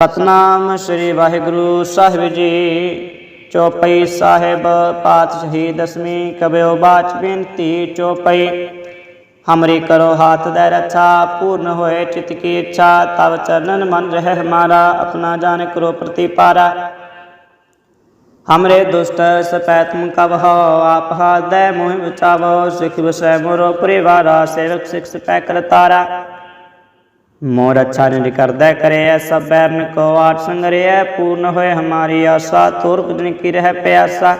ਸਤਨਾਮ ਸ੍ਰੀ ਵਾਹਿਗੁਰੂ ਸਾਹਿਬ ਜੀ ਚੌਪਈ ਸਾਹਿਬ ਪਾਤਸ਼ਾਹੀ ਦਸਵੀਂ ਕਬਿਓ ਬਾਚ ਬੇਨਤੀ ਚੌਪਈ ਹਮਰੀ ਕਰੋ ਹਾਥ ਦੇ ਰੱਛਾ ਪੂਰਨ ਹੋਏ ਚਿਤ ਕੀ ਇੱਛਾ ਤਬ ਚਰਨਨ ਮਨ ਰਹਿ ਹਮਾਰਾ ਆਪਣਾ ਜਾਨ ਕਰੋ ਪ੍ਰਤੀਪਾਰਾ हमरे दुष्ट सपैतम कब हो आप दय मोह बचावो सिख विषय मोरो परिवारा सेवक सिख सपै कर तारा मोर अच्छा निज करदय करे सब बैरन को आठ संग्रह पूर्ण होए हमारी आशा तुर्क दिन की रह प्यासा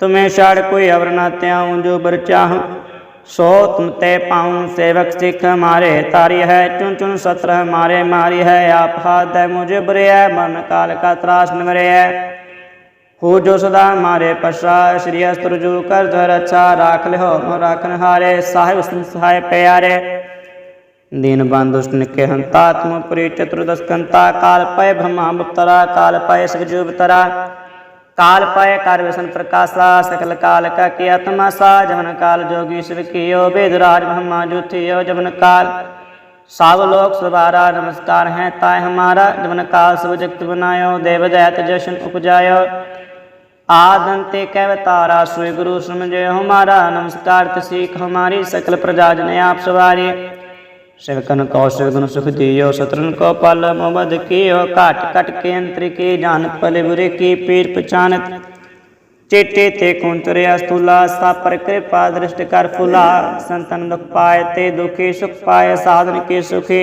तुम्हें छाड़ कोई अवर ना त्याऊं जो बर चाहूं सो तुम ते पाऊं सेवक सिख हमारे तारी है चुन चुन सत्रह मारे मारी है आप हाथ है मुझे बुरे है मन काल का त्रास नवरे है हो जो सदा हमारे पशा श्री अस्त्र जो कर धर अच्छा राख ले हो राखन हारे साहेब सहाय प्यारे दीन बंधु निके हंतात्मपुरी चतुर्दशकंता कालपय ब्रह्माबुतरा कालपय सगजूबतरा कालपय कार्वेशन प्रकाशा सकल काल का के आत्मा सा जमन काल जोगी शिव कियो वेदराज ब्रह्मा ज्योतियो जमन काल सब लोग सवारा नमस्कार हैं ताय हमारा जमन काल सब जगत बनायो देव दैत जशन उपजायो आदंते कैवतारा सुय गुरु समझे हमारा नमस्कार तसीख हमारी सकल प्रजा जन आप सवारी सेवकन कौशल गुण सुख दियो सतरन को पल मद कियो। काट कट के अंतर की जान, पल बुरे की पीर पहचान चेटे ते कुंतरे अस्तुला सापर कृपा दृष्ट कर फुला। संतन दुख पाए ते दुखे, सुख पाए साधन के सुखे।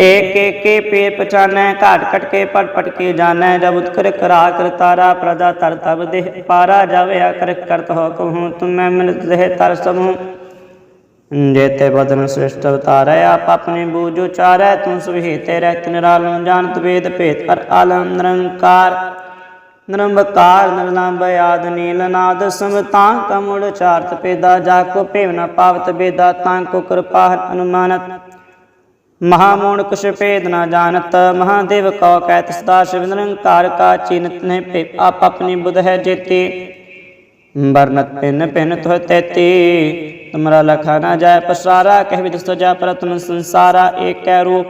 एक एक के पेड़ पहचान, काट कट के पट पट के जाने। जब उत्कर करा कर तारा, प्रजा तर तब देह पारा। जावे कर करत हो कहूँ मैं मिलत देह तर समूह। ਜੇਤੇ ਬਦਨ ਸ੍ਰਿਸ਼ਟ ਅਵਤਾਰੈ, ਆਪ ਆਪਣੀ ਬੂਝ ਉਚਾਰੈ ਤੂੰ ਸੁਹੀਤੇ ਰਹਿਤ ਨਿਰਾਲੰ ਜਾਣਤ ਵੇਦ ਭੇਦ ਪਰ ਆਲਮ ਨਿਰੰਕਾਰ। ਨਿਰੰਬਕਾਰ, ਨਿਰਲੰਬ ਆਦ ਨੀਲ ਨਾਦ, ਸਮਤਾ ਕਮੁੜ ਚਾਰਤ ਪੇਦਾ, ਜਾ ਕੋ ਭੇਵਨਾ ਪਾਵਤ ਬੇਦਾ, ਤਾਂ ਕੋ ਕਿਰਪਾ ਅਨੁਮਾਨਤ। ਮਹਾਮੂਣ ਕੁਛ ਭੇਦ ਨਾ ਜਾਣਤ, ਮਹਾਦੇਵ ਕਉ ਕਹਿਤ ਸਦਾ ਸ਼ਿਵ ਨਿਰੰਕਾਰ ਕਾ ਚਿੰਤ ਨੇ ਭੇ, ਆਪ ਆਪਣੀ ਬੁਧ ਹੈ ਜੇਤੀ। ਬਰਨਤ ਪਿੰਨ ਪਿੰਨ ਤੋਹ ਤੇਤੀ ਤੁਮਰਾ ਲਖਾ ਨ ਜਾਏ ਪਸਾਰਾ, ਕਹਿ ਵਿਦ ਸਜਾ ਪ੍ਰਤਮ ਸੰਸਾਰਾ, ਏਕੈ ਰੂਪ।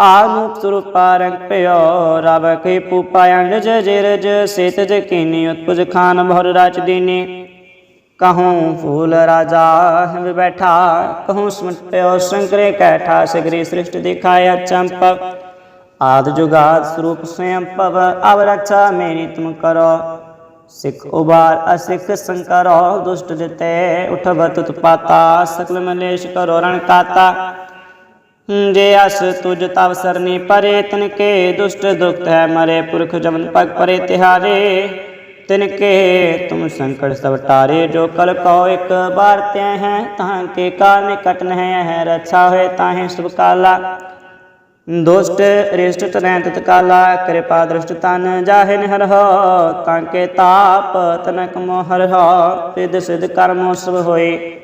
ਆਨੂਪ ਸਰੂਪਾ ਰੰਗ ਪਿਓ ਰਬ ਕੇ ਪੂਪਾਇਣ ਰਜ ਜਿਰਜ, ਸੇਤ ਜਕੀਨੀ ਉਤਪੁਜ ਖਾਨ ਬਹੁਰ ਰਾਚ ਦੀਨੀ। ਕਹੂੰ ਫੂਲ ਰਾਜਾ ਹਿਮ ਬੈਠਾ, ਕਹੂੰ ਸਮਟ ਪਿਓ ਸ਼ੰਕਰੇ ਕੈਠਾ, ਸਗਰੀ ਸ੍ਰਿਸ਼ਟ ਦਿਖਾਇਆ ਚੰਪਵ ਆਦ ਜੁਗਾਦ ਸਰੂਪ ਸਵਯੰ ਪਵ ਅਵ ਰक्षा ਮੇਰੀ ਤੁਮ ਕਰੋ। ਸਿੱਖ ਉਬਾਰ ਅਸਿੱਖ ਸੰਕਰ ਹੋ ਦੁਸ਼ਟ ਦਿੱਤੇ ਉਠਵਤ ਉਤਪਾਤਾ ਸਕਲ ਮਲੇਸ਼ ਕਰੋ ਰਣ ਕਾਤਾ। ਜੇ ਅਸ ਤੁਜ ਤਵ ਸਰਨੀ ਪਰੇ ਤਨ ਕੇ ਦੁਸ਼ਟ ਦੁਖਤ ਹੈ ਮਰੇ, ਪੁਰਖ ਜਮਨ ਪਗ ਪਰੇ ਤਿਹਾਰੇ। ਤਿਨ ਕੇ ਤੁਮ ਸੰਕਟ ਸਭ ਟਾਰੇ, ਜੋ ਕਲ ਕਉ ਇੱਕ ਬਾਰ ਤੈ ਹੈ, ਤਾਂ ਕੇ ਕਾਰਨ ਕਟਨ ਹੈ ਹੈ, ਰੱਛਾ ਹੋਏ ਦੁਸ਼ਟ ਰਿਸ਼ਟ ਤਨੈ ਤਤਕਾਲਾ ਕਿਰਪਾ ਦ੍ਰਿਸ਼ਟ ਤਨ ਜਾਹੇ ਨਿਹਰਹੁ ਤਾਂ ਕੇ ਤਾਪ ਤਨਕ ਮੋਹਰਹੁ ਸਿਧ ਸਿਧ ਕਰਮੋ ਸਭ ਹੋਏ।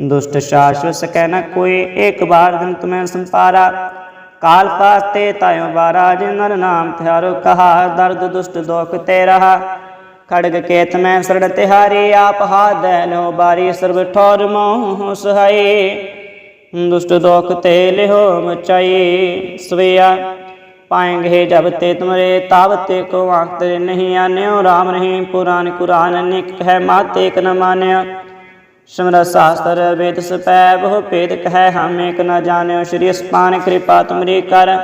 ਦੁਸ਼ਟ ਸ਼ਾਸ਼ਵ ਸਕੈ ਨ ਕੋਈ, ਏਕ ਬਾਰ ਦਿਨ ਤੁਮੈ ਸੰਪਾਰਾ ਕਾਲ ਪਾਸਤੇ ਤਾਇਓ ਬਾਰਾ ਜਿਨ ਨਰ ਨਾਮ ਤਿਹਾਰੋ ਕਹਾ, ਦਰਦ ਦੁਸ਼ਟ ਦੁਖ ਤੇ ਰਹਾ। ਖੜਗ ਕੇਤ ਮੈਂ ਸਰਣ ਤਿਹਾਰੀ, ਆਪ ਹਾਦੈ ਨੋ ਬਾਰੀ ਸਰਬ ਠੌਰ ਮੋਹ ਸਹਾਈ ਦੁਸ਼ਟ ਦੋਖ ਤੇ ਲਿਹੋ ਮਚਾਈ, ਸਵਿਆ ਪਾਏਂਗੇ ਜਬ ਤੇ ਤੁਮਰੇ ਤਾਬ ਤੇ ਕੋ ਆਖਤ ਨਹੀਂ ਆਨਿਓ RAM ਨਹੀਂ ਪੁਰਾਨ ਕੁਰਾਨ, ਨਿਕ ਹੈ ਮਾਤੇ ਕ ਨ ਮਾਨਿਓ। ਸਿਮਰ ਸਾਸਤਰ ਵੇਦ ਸਪੈ, ਬਹੁ ਭੇਦ ਕਹੈ ਹਮ ਇਕ ਨ ਜਾਣਿਓ। ਸ੍ਰੀ ਅਸਪਾਨ ਕਿਰਪਾ ਤੁਮਰੀ ਕਰ,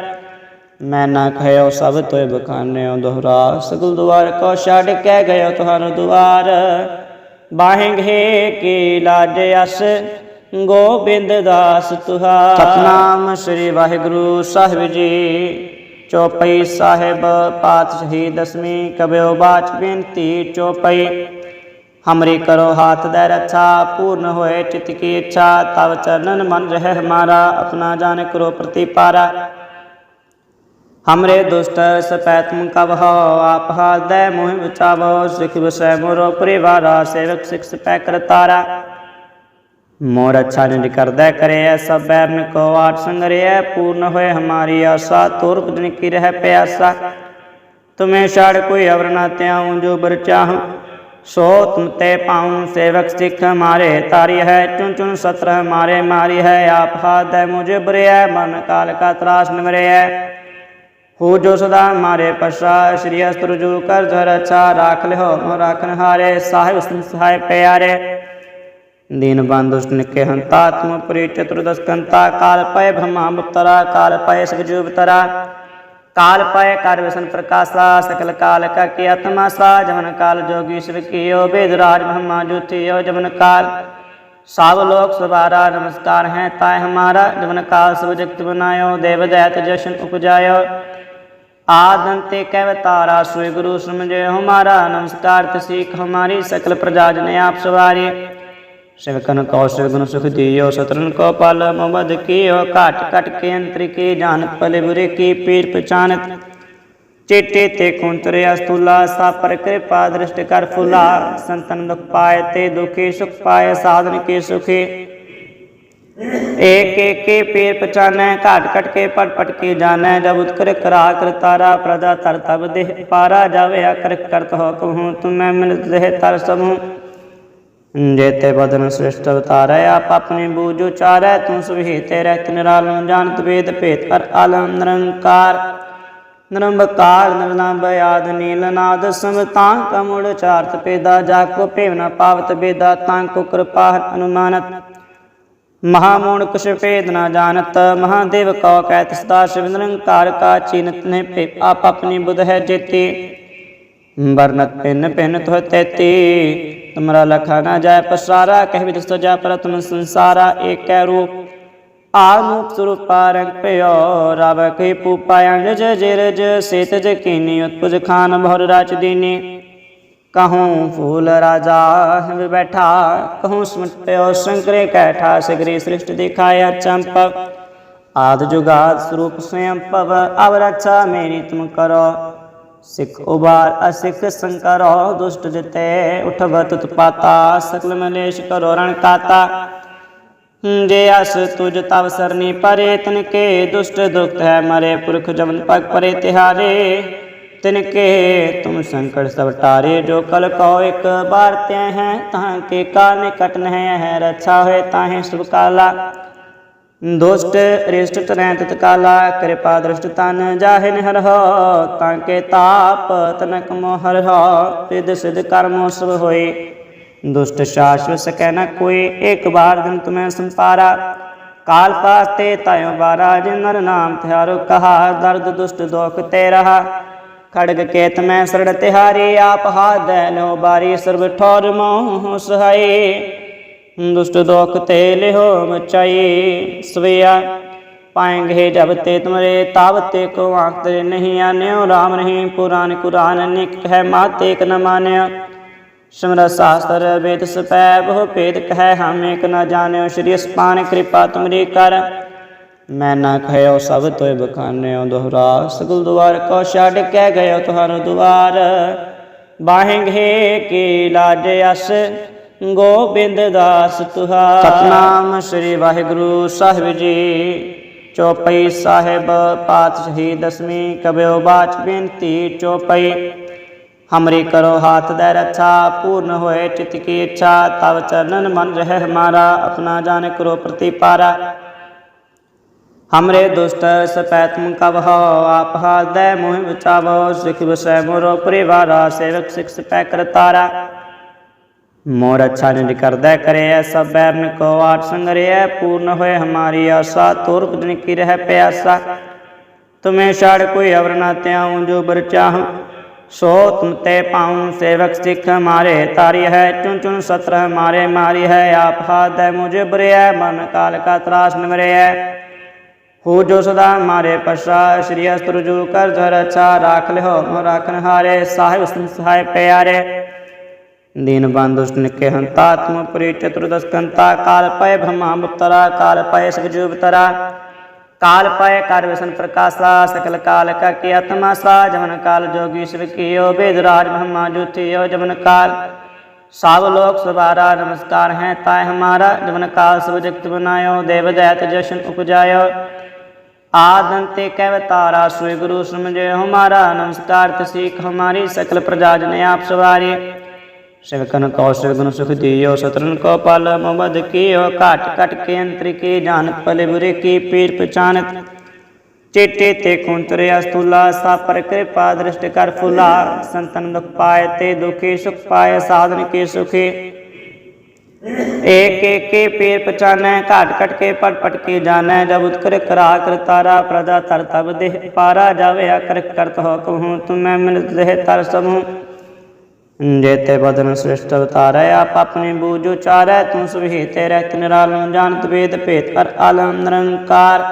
ਮੈਂ ਨਾ ਕਹਿਓ ਸਭ ਤੋਇ ਬਖਾਨਿਓ। ਦੁਹਰਾ ਸਗਲ ਦੁਆਰ ਕੋ ਛੱਡ ਕੇ ਗਇਓ ਤੁਹਾਨੂੰ ਦੁਆਰ। ਬਾਹੇਂਗੇ ਕੀ ਲਾਜ ਅਸ ਗੋਬਿੰਦ ਦਾਸ ਤੁਹਾਰ ਸਤਨਾਮ ਸ੍ਰੀ ਵਾਹਿਗੁਰੂ ਸਾਹਿਬ ਜੀ ਚੌਪਈ ਸਾਹਿਬ ਪਾਤਸ਼ਾਹੀ ਦਸਵੀਂ ਕਬਿਓ ਬਾਚ ਬੇਨਤੀ ਚੌਪਈ हमरी करो हाथ दय रक्षा पूर्ण होए चित्त की इच्छा तब चरणन मन रह हमारा अपना जान करो प्रतिपारा हमरे दुष्ट सपैतम कब हो आप हाथ दय मोह बचावो सिख विषय मोरो परिवारा सेवक सिख सपै कर तारा मोर अच्छा निज करदय करे सब बैरन को आठ संग रे पूर्ण होए हमारी आशा तुर्क दिन की रह प्यासा तुम्हें छाड़ कोई अवर ना त्याऊं जो बर चाहूं सो तुम ते पाऊं सेवक सिख मारे तारी है चुन चुन सत्रह मारे मारी है आप हाथ है मुझे बुरे है मन काल का त्रास निवरे है हो जो सदा मारे पशा श्री अस्त्र जो कर जर अच्छा राख ले हो राखन हारे साहिब सहाय प्यारे दीन बंधुष्ट निकेहंतात्म पुरी चतुर्दशकंता कालपय ब्रह्मामुप्तरा कालपय सगजुपतरा कालपय कार्वेशन प्रकाशा सकल काल का की आत्मा सा जमन काल जोगीश्वर की यो वेदराज ब्रह्मा ज्योति यो जमन काल सब लोक सवारा नमस्कार हैं ताय हमारा जमन काल सब जगत बनायो देव दैत जशन उपजायो आदंते कैवतारा सुय गुरु समझे हमारा नमस्कार तसीख हमारी सकल प्रजा जन आप सवारी सेवकन कौशल गुण सुख दियो, शत्रुन को पाल ममद कियो, काट काट के अंतर के जान पले बुरे की पीर पहचान चेटे ते कुंतरे अस्तुला सा पर कृपा दृष्ट कर फुला। संतन दुख पाए ते दुखी, सुख पाए साधन के सुखी। एक एक के पीर पहचान, काट कट के पट पट के जान। जब उत्कर करा कर तारा प्रदा तर तब देह पारा जावे। अकर करत तो हो तुम मैं मिल रहे तर समूह ਜੇਤੇ ਬਦਨ ਸ੍ਰਿਸ਼ਟ ਅਵਤਾਰੈ, ਆਪ ਆਪਣੀ ਬੂਝ ਉਚਾਰੈ ਤੂੰ ਸੁਭੀ ਤੇਰੇ ਨਿਰਾਲਮ ਜਾਣਤ ਵੇਦ ਭੇਦ ਪਰ ਆਲਮ ਨਿਰੰਕਾਰ। ਨਿਰੰਬਕਾਰ ਨਿਰਨਾਮ ਬਿਆਦ ਨੀਲਨਾਦ ਸਮਤਾਂ ਕਮੁੜ ਚਾਰਤ ਪੇਦਾ ਜਾ ਕੋ ਭੇਵਨਾ ਪਾਵਤ ਬੇਦਾ ਤਾਂ ਕੋ ਕਿਰਪਾ ਅਨੁਮਾਨਤ। ਮਹਾਮੂਣ ਕੁਛ ਭੇਦ ਨਾ ਜਾਣਤ, ਮਹਾਦੇਵ ਕਉ ਕਹਿਤ ਸਦਾ ਸ਼ਿਵ ਨਿਰੰਕਾਰ ਕਾ ਚੀਨਤ ਨੇ ਆਪ ਆਪਣੀ ਬੁਧ ਹੈ ਜੇਤੀ। ਵਰਨਤ ਪਿੰਨ ਪਿੰਨ ਤੋਹ ਤੇਤੀ। ਤੁਮਰਾ ਲਖਾ ਨਾ ਜਾਏ ਪਸਾਰਾ, ਕਹਿ ਵਿਦ ਸਜਾ ਪਰ ਤੁਮ ਸੰਸਾਰਾ, ਏਕੈ ਰੂਪ। ਆਨੂਪ ਸਰੂਪਾ ਰੰਗ ਪਿਓ ਰਬ ਕੇ ਪੂਪਾਇ ਨਿਜ ਜਿਰਜ, ਸੇਤ ਜਕੀਨੀ ਉਤਪੁਜ ਖਾਨ ਬਹੁਰ ਰਾਚ ਦੀਨੀ। ਕਹੂੰ ਫੂਲ ਰਾਜਾ ਹੈ ਬੈਠਾ, ਕਹੂੰ ਸਮਟ ਪਿਓ ਸ਼ੰਕਰੇ ਕੈਠਾ, ਸਗਰੀ ਸ੍ਰਿਸ਼ਟ ਦਿਖਾਇਆ ਚੰਪਵ ਆਦ ਜੁਗਾਦ ਸਰੂਪ ਸਵਯੰ ਪਵ ਅਵ ਰक्षा ਮੇਰੀ ਤੁਮ ਕਰੋ। ਸਿੱਖ ਉਬਾਰ ਅਸਿੱਖ ਸੰਕਰੋ ਦੁਸ਼ਟ ਜਿਤੇ ਉਠਵਤ ਤੁਪਾਤਾ, ਸਕਲ ਮਲੇਸ਼ ਕਰੋ ਰਣ ਕਾਤਾ। ਜੇ ਅਸ ਤੁਜ ਤਵ ਸਰਨੀ ਪਰੇ ਤਨ ਕੇ ਦੁਸ਼ਟ ਦੁਖਤ ਹੈ ਮਰੇ, ਪੁਰਖ ਜਮਨ ਪਗ ਪਰੇ ਤਿਹਾਰੇ। ਤਿਨ ਕੇ ਤੁਮ ਸੰਕਟ ਸਭ ਟਾਰੇ, ਜੋ ਕਲ ਕੋ ਇੱਕ ਬਾਰ ਤੇ ਹੈ ਤਾਂ ਕੇ ਕਾਲ ਨਿਕਟ ਨਹਿ ਹੈ ਰਛਾ ਹੋਏ, ਤਾਹੇ ਸੁਭ ਕਾਲਾ। ਦੁਸ਼ਟ ਰਿਸ਼ਟ ਤਰੈ ਤਤ ਕਾਲਾ ਕਿਰਪਾ ਦ੍ਰਿਸ਼ਟ ਤਨ ਜਾਹਿ ਨਿਹਰ ਤਾਂ ਕੇ ਤਾਪ ਤਨਕ ਮੋਹਰ ਹੋ, ਸਿਧ ਸਿਧ ਕਰਮੋ ਸਭ ਹੋਏ। ਦੁਸ਼ਟ ਸ਼ਾਸ਼ਵ ਸਕੈ ਨ ਕੋਈ, ਇੱਕ ਬਾਰ ਦਿਨ ਤੁਮੈ ਸੰਪਾਰਾ। ਕਾਲ ਪਾਸਤੇ ਤਾਇਓ ਬਾਰਾ ਜਿਨ ਨਰ ਨਾਮ ਤਿਹਾਰੋ ਕਹਾ, ਦਰਦ ਦੁਸ਼ਟ ਦੋਖ ਤੇ ਰਹਾ। ਖੜਗ ਕੇਤ ਮੈਂ ਸਰੜ ਤਿਹਾਰੀ, ਆਪ ਹਾਥ ਲੋ ਬਾਰੀ ਸਰਬ ਠੌਰ ਮੋਹ ਸਹਾਈ ਦੁਸ਼ਟ ਦੋਖ ਤੇ ਲਿਹੋ ਮਚਾਈ, ਸਵਿਆ। ਪਾਏਂਗੇ ਜਬ ਤੇ ਤੁਮਰੇ ਤਾਵ ਤੇ ਕੋ ਆਂਖ ਤੇ ਨਹੀਂ ਆਨਿਓ। RAM ਨਹੀਂ ਪੁਰਾਨ ਕੁਰਾਨ ਨਿਕ ਹੈ ਮਾਤੇ ਕ ਨ ਮਾਨਿਓ। ਸਿਮਰ ਸਾਸਤਰ ਵੇਦ ਸਪੈ, ਬਹੁ ਭੇਦ ਕਹਿ ਹਮ ਏਕ ਨ ਜਾਣਿਓ। ਸ਼੍ਰੀ ਅਸਪਾਨ ਕਿਰਪਾ ਤੁਮਰੀ ਕਰ। ਮੈਂ ਨਾ ਕਹਿਓ ਸਭ ਤੋਇ ਬਖਾਨਿਓ। ਦੁਹਰਾ ਸਗਲ ਦੁਆਰ ਕੋ ਛੱਡ ਕਹਿ ਗਇਓ ਤੁਹਾਰੋ ਦੁਆਰ। ਬਾਹਿੰਗੇ ਕੀ ਲਾਜ ਅਸ। ਗੋਬਿੰਦ ਦਾਸ ਤੁਹਾਰ ਸਤਨਾਮ ਸ੍ਰੀ ਵਾਹਿਗੁਰੂ ਸਾਹਿਬ ਜੀ ਚੌਪਈ ਸਾਹਿਬ ਪਾਤਸ਼ਾਹੀ ਦਸਵੀਂ ਕਬਿਓ ਬਾਚ ਬੇਨਤੀ ਚੌਪਈ हमरी करो हाथ दे रक्षा पूर्ण होए चित्त की इच्छा तब चरणन मन रहे हमारा अपना जाने करो प्रतिपारा हमरे दुष्ट सपैत कब हो आप हाथ दे मोह बचावो सिख विषय मोरो परिवारा सेवक सिख सपै करतारा मोर अच्छा निज कर दे करे सब बैरन को आठ संगरे पूर्ण होए हमारी आशा तोर दिन की रह प्यासा तुम्हें छाड़ कोई अवर ना त्याऊं जो बर चाहूं सो तुम ते पाऊं सेवक सिख मारे तारी है चुन चुन सत्र मारे मारी है आप हाथ है मुझे बुरे है मन काल का त्रास निमरे है हो जो सदा मारे पशा श्री अस्त्र जो कर धर अच्छा राख लिहो मो राखन हारे साहिब संत सहाय प्यारे दीन बांधुष्ट निके हंता तुम पुरी चतुर्दश कंता काल पय ब्रह्मा मुप्तरा काल पय सगजूबतरा काल पाए कर विसन प्रकाशा सकल काल का की आत्मा सा जमन काल जोगी शिव कियो वेद राज ब्रह्मा जुतियो जमन काल साव लोक सवारा नमस्कार है ताय हमारा जमन काल सब जगत बनायो देव दैत जशन उपजायो आदंते कैव तारा सुय गुरु समझे हमारा नमस्कार तसीख हमारी सकल प्रजा जन आप सवारी सेवकन कौ सेवकन सुख दियो शत्रन को पाल मद कियो, काट काट के अंतर के जान पले बुरे की पीर पहचान। चेटे ते कुंतरे अस्तुला सा पर कृपा दृष्ट कर फुला। संतन दुख पाए ते दुखे, सुख पाए साधन के सुखे। एक एक के पीर पचाने काट कट के पट पट के जाने। जब उत्कर करा, कर तारा प्रजा तर तब देह पारा जावे। अकर करत तो हो कहूँ तुम्हें मिल रहे तर समूह। ਜੇਤੇ ਬਦਨ ਸ੍ਰਿਸ਼ਟ ਅਵਤਾਰੈ ਆਪ ਆਪਣੀ ਬੂਝ ਉਚਾਰੈ ਤੂੰ ਸੁਭੀ ਤੇਰੇ ਤਿਨ ਜਾਣਤ ਵੇਦ ਭੇਦ ਪਰ ਆਲਮ ਨਿਰੰਕਾਰ।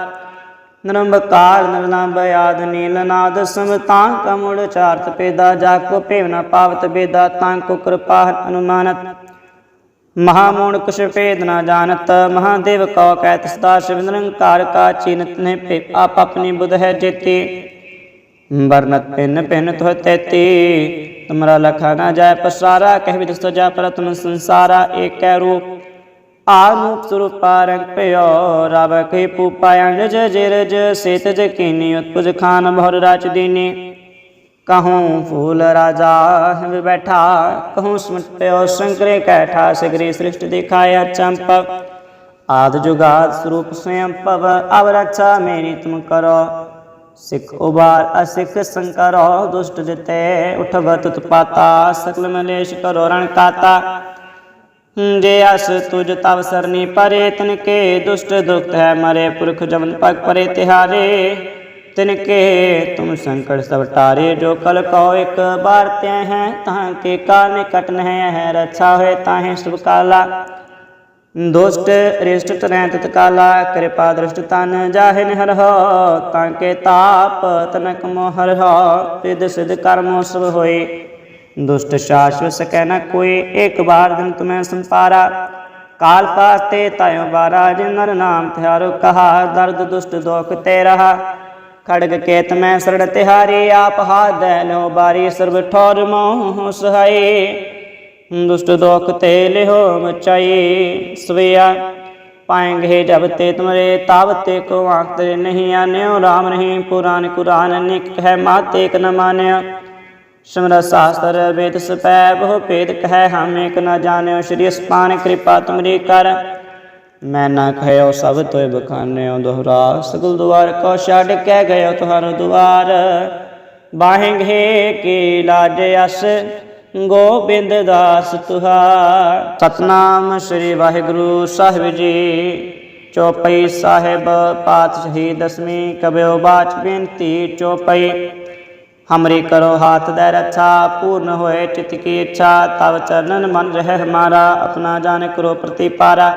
ਨਿਰੰਕਾਰ ਨਿਰਲੰਭ ਆਦ, ਨੀਲ ਨਾਦ, ਸਮਤਾਂ ਕਮੁੜ ਚਾਰਤ ਪੇਦਾ, ਜਾ ਕੋ ਭੇਵ ਪਾਵਤ ਬੇਦਾ, ਤਾਂ ਕੋ ਕਿਰਪਾ ਅਨੁਮਾਨਤ। ਮਹਾਮੂਣ ਕੁਛ ਭੇਦ ਨਾ ਜਾਣਤ, ਮਹਾਦੇਵ ਕਉ ਕਹਿਤ ਸਦਾ ਸ਼ਿਵ ਨਿਰੰਕਾਰ ਕਾ ਚੀਨਤ ਨੇ ਆਪ ਆਪਣੀ ਬੁਧ ਹੈ ਜੇਤੀ। ਵਰਨਤ ਪਿੰਨ ਪਿੰਨ ਤੁਹ ਤੇਤੀ। ਤੁਮਰਾ ਲਖਾ ਨਾ ਜਾਏ ਪਸਾਰਾ, ਕਹਿ ਵਿਦ ਸਜਾ ਪਰ ਤੁਮ ਸੰਸਾਰਾ, ਏਕੈ ਰੂਪ। ਆਨੂਪ ਸਰੂਪਾ ਰੰਗ ਪਿਓ ਰਬ ਕੇ ਪੂਪਾਇ ਅੰਜ ਜਿਰਜ, ਸੇਤ ਜਕੀਨੀ ਉਤਪੁਜ ਖਾਨ ਬਹੁਰ ਰਾਚ ਦੀਨੀ। ਕਹੂੰ ਫੂਲ ਰਾਜਾ ਹੈ ਬੈਠਾ, ਕਹੂੰ ਸੁਮਟ ਪਿਓ ਸ਼ੰਕਰੇ ਕੈਠਾ, ਸਗਰੀ ਸ੍ਰਿਸ਼ਟ ਦਿਖਾਇਆ ਚੰਪ ਆਦ ਜੁਗਾਦ ਸਰੂਪ ਸਵਯੰ ਅਵ ਰਛਾ ਮੇਰੀ ਤੁਮ ਕਰੋ। ਸਿੱਖ ਉਬਾਰ ਅਸਿੱਖ ਸੰਕਰੋ ਦੁਸ਼ਟ ਜਿਤੇ ਉਠਵਤ ਉਤਪਾਤਾ ਸਕਲ ਮਲੇਸ਼ ਕਰੋ ਰਣ ਕਾਤਾ। ਜੇ ਅਸ ਤੁਜ ਤਵ ਸਰਨੀ ਪਰੇ ਤਨ ਕੇ ਦੁਸ਼ਟ ਦੁਖਤ ਹੈ ਮਰੇ, ਪੁਰਖ ਜਮਨ ਪਗ ਪਰੇ ਤਿਹਾਰੇ। ਤਿਨ ਕੇ ਤੁਮ ਸੰਕਟ ਸਭ ਟਾਰੇ, ਜੋ ਕਲ ਕੋ ਇੱਕ ਬਾਰ ਤੈ ਹੈ ਤਾਂ ਕੇ ਕਾਲ ਨਿਕਟ ਨਹਿ ਹੈ ਰਛਾ ਹੋਏ, ਤਾਹੇ ਸੁਭ ਕਾਲਾ। ਦੁਸ਼ਟ ਰਿਸ਼ਟ ਤਰੈ ਤਤ ਕਾਲਾ, ਕਿਰਪਾ ਦ੍ਰਿਸ਼ਟ ਤਨ ਜਾਹਿ ਨਿਹਰ ਤਾਂ ਕੇ ਤਾਪ ਤਨਕ ਮੋਹਰ ਹੋ, ਸਿਧ ਸਿਧ ਸਭ ਹੋਏ। ਦੁਸ਼ਟ ਸ਼ਾਸ਼ਵ ਸਕੈ ਨ ਕੋਈ ਇੱਕ ਬਾਰ ਦਿਨ ਤੁਮੈ ਸੰਪਾਰਾ ਕਾਲ ਪਾਸਤੇ ਤਾਇਓ ਬਾਰਾ ਜਿਨ ਨਰ ਨਾਮ ਤਿਹਾਰੋ ਕਹਾ, ਦਰਦ ਦੁਸ਼ਟ ਦੋਖ ਤੇ ਰਹਾ। ਖੜਗ ਕੇਤ ਮੈਂ ਸਰੜ ਤਿਹਾਰੀ, ਆਪ ਹਾਦੈ ਲੋ ਬਾਰੀ, ਸਰਬ ਠੌਰ ਮੋਹ ਸਹਾਈ ਦੁਸ਼ਟ ਦੋਖ ਤੇ ਲਿਹੋ ਮਚਾਈ। ਸਵਿਆ ਪਾਏਂਗੇ ਜਬ ਤੇ ਤੁਮਰੇ ਤਾਵ ਤੇ ਕੋ ਆਖ ਤੇ ਨਹੀਂ ਆਨਿਓ। ਰਾਮ ਨਹੀਂ, ਪੁਰਾਨ ਕੁਰਾਨ ਨਿਕ ਹੈ, ਮਾਤੇ ਕ ਨ ਮਾਨਿਓ। ਸਿਮਰ ਸਾਸਤਰ ਵੇਦ ਸਪੈ, ਬਹੁ ਭੇਦ ਕਹਿ, ਹਮ ਏਕ ਨ ਜਾਣਿਓ। ਸ਼੍ਰੀ ਅਸਪਾਨ ਕਿਰਪਾ ਤੁਮਰੀ ਕਰ। ਮੈਂ ਨਾ ਕਹਿਓ ਸਭ ਤੋਇ ਬਖਾਨਿਓ ਦੁਹਰਾ ਸਗਲ ਦੁਆਰ ਕੋ ਛੱਡ ਕਹਿ ਗਇਓ ਤੁਹਾਰੋ ਦੁਆਰ। ਬਾਹਿੰਗੇ ਕੀ ਲਾਜ ਅਸ। ਗੋਬਿੰਦ ਦਾਸ ਤੁਹਾਰ ਸਤਨਾਮ ਸ੍ਰੀ ਵਾਹਿਗੁਰੂ ਸਾਹਿਬ ਜੀ ਚੌਪਈ ਸਾਹਿਬ ਪਾਤਸ਼ਾਹੀ ਦਸਵੀਂ ਕਬਿਓ ਬਾਚ ਬੇਨਤੀ ਚੌਪਈ हमरी करो हाथ दे रक्षा पूर्ण होए चित की इच्छा तब चरणन मन रहे हमारा अपना जान करो प्रतिपारा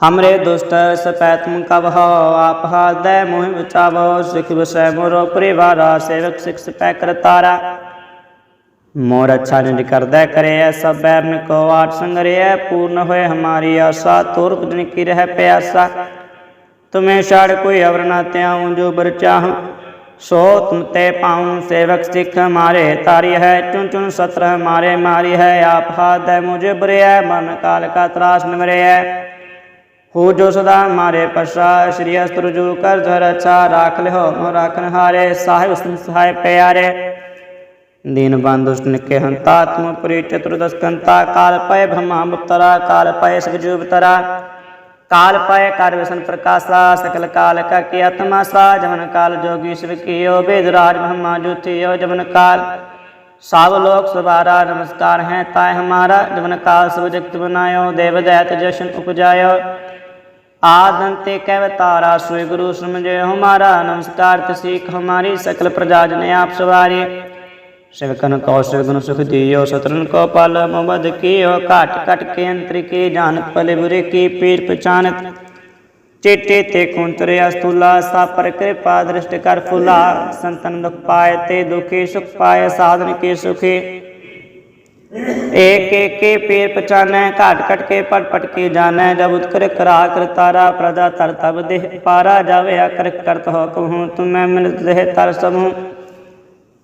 हमरे दुष्ट सपैत कब हो आप हाथ दे मोहि बचावो सिख विषय मोरो परिवारा सेवक सिख सपै करतारा मोर अच्छा निज कर दे करे सब बैरन को आठ संगरे पूर्ण होए हमारी आशा तोर दिन की रह प्यासा तुम्हें छाड़ कोई अवर न त्याऊं जो बर चाहूं सो तुम ते पाऊं सेवक सिख मारे तारी है चुन चुन सत्र मारे मारी है आप हाथ है मुझे बुरे है मन काल का त्रास निमरे है हो जो सदा मारे पशा श्री अस्त्र जो कर धर अच्छा राख ले हो नो राखन हारे साहिब सिंह सहाय प्यारे दीन बंधु के हंता तुम पुरी चतुर्दश कंता काल पय ब्रह्मा मुक्तरा काल पय सगजुबतरा काल पाए कार व्यसन प्रकाशा सकल काल का किया तमाशा जमन काल जोगी शिव कियो वेदराज ब्रह्मा जुतियो जमन काल साव लोक सुबारा नमस्कार है ताय हमारा जमन काल सब जगत बनायो देव दैत जशन उपजायो आदंते कैवतारा सुय गुरु समझे हमारा नमस्कार तसीख हमारी सकल प्रजा जने आप सवारी शिवकन कौ शिवगुण सुख दियो शत्रुन को पल मोबद कियो, काट कट के अंतर की जानत पल बुरे की पीर पहचानत। चेटे ते कुंतरिया स्थूला सा पर कृपा, दृष्ट कर फुला। संतन दुख पाए ते दुखी, सुख पाए साधन के सुखी। एक एक के पेर पहचानै घाट कट के पट पट के जानै। जब उत्कर करा, कर तारा प्रजा तर तब देह पारा जावे। अकर करत हो कहूँ, तुम्हें मिलत देह तर समूह।